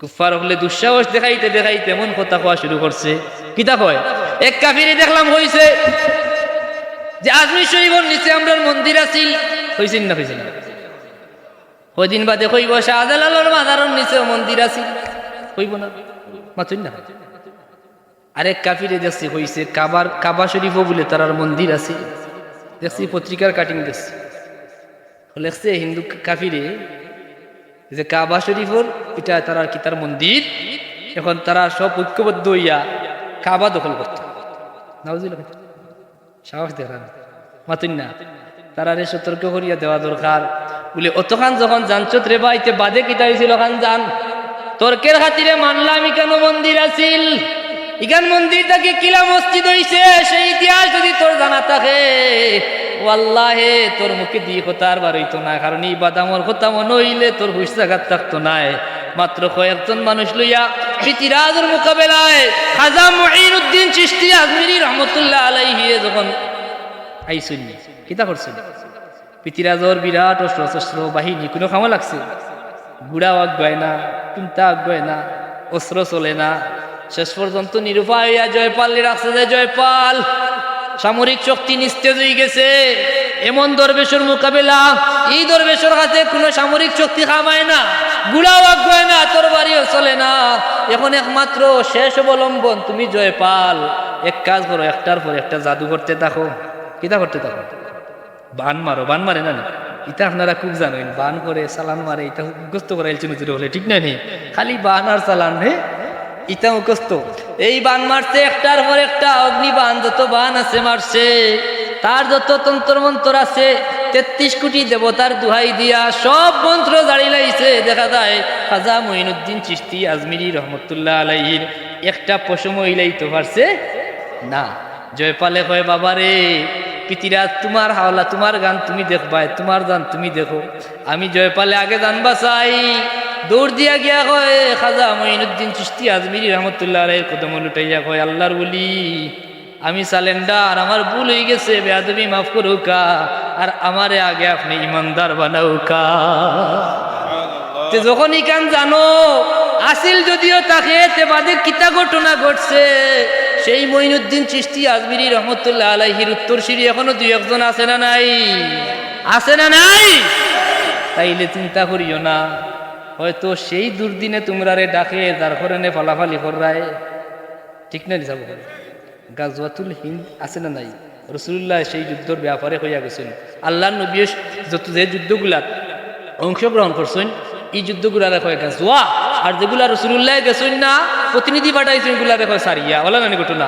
কুফার হলে দুঃসাহস দেখাইতে দেখাইতে এমন কথা কোয়া শুরু করছে। কিতা কয় এক কাফিরে দেখলাম হইছে যে আজমির শরীফর নিচে আমরা মন্দির আছিল হইছেন না হইছেন না? কদিন বাদে কইব, শাহজালালোর মাজারের নিচে মন্দির আছিল কইব না? মাতুন না? আরেক কাফিরে দেখছি হইছে কাবার কাবা শরীফও বলে তারার মন্দির আছে। দেখছি পত্রিকার কাটিং দেখছি লেখছে, হিন্দু কাফিরে যে কাবা শরীফর এটা তারার কি তার মন্দির। এখন তারা সব ঐক্যবদ্ধ হইয়া কাবা দখল করত। সাহস দেখান মাতুন না তারারে সতর্ক করিয়া দেওয়া দরকার। বলে, অতখান যখন জানছত রে বাইতে বাদে কিতা হয়েছিল ওখান জান? তর্কের খাতিরে মানলাম ইকানো মন্দির আছিল। ইকান মন্দির তাকে কিলা মসজিদ হইছে, সেই ইতিহাস যদি তোর জানা থাকে ও আল্লাহ হে তোর মুখে দিয়ে কথা আর হইতো না। কারণ এই কথা মনে হইলে তোর হুশ থাকতো নাই মাত্র কয়েকজন মানুষ লইয়া পৃথিরাজের মোকাবেলায় খাজা মহিনুদ্দিন চিস্তি আজমিরি রহমতুল্লাহ আলাইহি যখন আইসুন কিতা করছেন? পৃথিরাজর বিরাট অস্ত্র শস্ত্র বাহিনী, কোনো খামো লাগছে? গুড়াও আগুয়ায় না, টুনটা আগুয়ায় না, অস্ত্র চলে না। শেষ পর্যন্ত নিরুপায় জয়পাল রাখছে যে জয়পাল। সামরিক শক্তি নিস্তেজ হয়ে গেছে। এমন দরবেশের মোকাবেলা, এই দরবেশের হাতে কোনো সামরিক শক্তি খামায় না গুড়াও আগুয়ায় না, তোর বাড়িও চলে না। এখন একমাত্র শেষ অবলম্বন, তুমি জয় পাল। এক কাজ করো, একটার পর একটা জাদু করতে থাকো। কিতা করতে থাকো? বান মারো, বান মারে না? ইটা আপনারা খুব জানেন, বান করে চালান মারে এটা মুখস্থ করে হলে, ঠিক না নি? খালি বান আর চালান হে ইটা মুখস্থ। এই বান মারছে, একটার পর একটা অগ্নি বান যত বান আছে মারছে। তার যত তন্ত্র মন্ত্র আছে, তেত্রিশ কোটি দেবতার দুহাই দিয়া সব মন্ত্র জারি লাইছে। দেখা যায়, খাজা মঈনুদ্দিন চিস্তি আজমিরি রহমতুল্লাহ আলাইহির একটা পশম ইলাইতে পারছে না। জয়পালে কয়, বাবারে পিতিরাজ তোমার হাওলা, তোমার গান তুমি দেখবাই, তোমার গান তুমি দেখো। আমি জয়পালে আগে জানবা চাই। দৌড় দিয়া গিয়া কয় খাজা মঈনুদ্দিন চিস্তি আজমিরি রহমতুল্লাহ আলাইহির কদম লুটাইয়া কয় আল্লাহর বলি আমি সালেন্ডার আমার ভুল হয়ে গেছে বেয়াদবি মাফ করুকা আর আমারে আগে আপনি ইমানদার বানাউকা। তে যখন ইকান জানো আসিল যদিও তাকে তে বাদে কিতা ঘটনা ঘটছে সেই মঈনুদ্দিন চিস্তি আজমিরি রহমতুল্লাহ আলাইহির উত্তর সিঁড়ি এখনও দুই একজন আছে না নাই? আছে না নাই? তাইলে চিন্তা করিও না। হয়তো সেই দুর্দিনে তোমরা রে ডাকে, যার কারণে ফলাফালি করায় ঠিক না নিসাব গাজওয়াতুল হিন্দ আছে না নাই? রসুল্লাহ সেই যুদ্ধর ব্যাপারে হইয়া গেছেন আল্লাহ নবী যত যে যুদ্ধগুলাত অংশগ্রহণ করছেন, এই যুদ্ধগুলা রেখে গাজওয়া, আর যেগুলা রসুল্লাহ গেছেন না, প্রতিনিধি পাঠাইছেন, এগুলা রেখে সারিয়া। ওলা নানি ঘটনা?